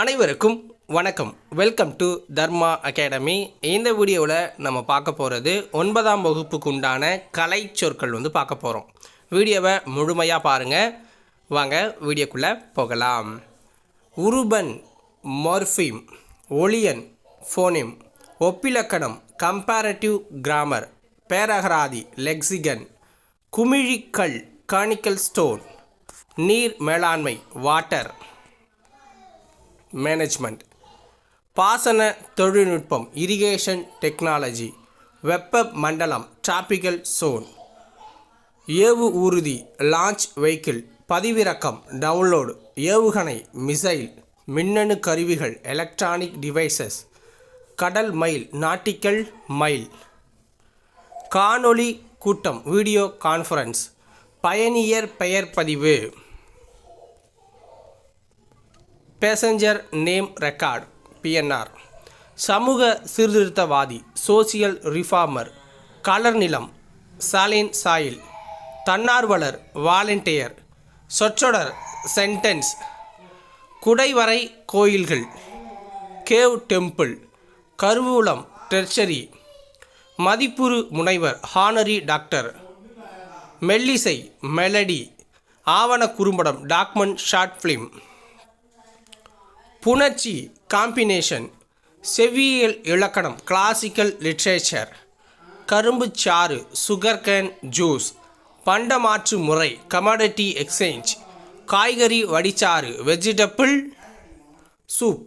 அனைவருக்கும் வணக்கம். Welcome to Dharma academy இந்த வீடியோவில் நம்ம பார்க்க போகிறது ஒன்பதாம் வகுப்புக்கு உண்டான கலை சொற்கள் வந்து பார்க்க போகிறோம் வீடியோவை முழுமையாக பாருங்கள் வாங்க வீடியோக்குள்ளே போகலாம். உருபன் மொர்ஃபிம் ஒளியன் ஃபோனிம் ஒப்பிலக்கணம் கம்பேரட்டிவ் கிராமர் பேரகராதி லெக்சிகன் குமிழிக்கல் கானிக்கல் ஸ்டோன் நீர் மேலாண்மை வாட்டர். மேனேஜ்மெண்ட் பாசன தொழில்நுட்பம் இரிகேஷன் டெக்னாலஜி வெப்ப மண்டலம் டிராபிக்கல் சோன் ஏவு ஊர்தி லான்ச் வெஹிக்கிள் பதிவிறக்கம் டவுன்லோடு ஏவுகணை மிசைல் மின்னணு கருவிகள் எலக்ட்ரானிக் டிவைசஸ் கடல் மைல் நாட்டிக்கல் மைல் காணொளி கூட்டம் வீடியோ கான்ஃபரன்ஸ் பயணியர் பெயர் பதிவு. பேசஞ்சர் நேம் ரெக்கார்ட் பிஎன்ஆர் சமூக சீர்திருத்தவாதி சோசியல் ரிஃபார்மர் கலர் நிலம் சாலின் சாயில் தன்னார்வலர் வாலண்டியர் சொற்றொடர் சென்டென்ஸ் குடைவரை கோயில்கள் கேவ் டெம்பிள் கருவூலம் டெர்ச்சரி மதிப்புறு முனைவர் ஹானரி டாக்டர் மெல்லிசை மெலடி ஆவண குறும்படம் டாக்மன் ஷார்ட் ஃபிலிம் புணர்ச்சி காம்பினேஷன் செவ்வியல் இலக்கணம் கிளாசிக்கல் லிட்ரேச்சர் கரும்பு சாறு சுகர்கேன் ஜூஸ் பண்டமாற்று முறை கமாடிட்டி எக்ஸ்சேஞ்ச் காய்கறி வடிச்சாறு வெஜிடபிள் சூப்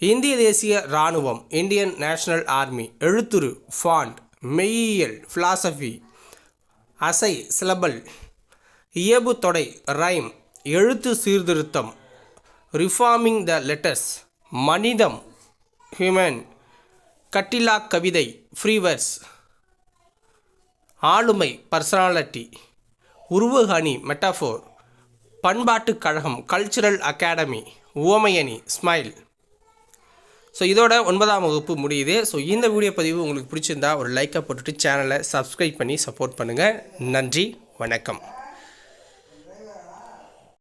இந்திய தேசிய இராணுவம் இந்தியன் நேஷனல் ஆர்மி எழுத்துரு ஃபாண்ட் மெய்யியல் ஃபிலாசபி அசை சிலபல் இயபு தொடை ரைம் எழுத்து சீர்திருத்தம். ரிஃபார்மிங் த லெட்டர்ஸ் மனிதம். ஹியூமன் கட்டிலா கவிதை. ஃப்ரீவர்ஸ் ஆளுமை. பர்சனாலிட்டி உருவகணி. மெட்டாஃபோர் பண்பாட்டுக் கழகம். கல்ச்சுரல் அகாடமி உவமையணி. ஸ்மைல் ஸோ இதோட ஒன்பதாம் வகுப்பு முடியுது. ஸோ இந்த வீடியோ பதிவு உங்களுக்கு பிடிச்சிருந்தா ஒரு லைக்கை போட்டுட்டு சேனலை சப்ஸ்கிரைப் பண்ணி சப்போர்ட் பண்ணுங்கள் நன்றி. வணக்கம்.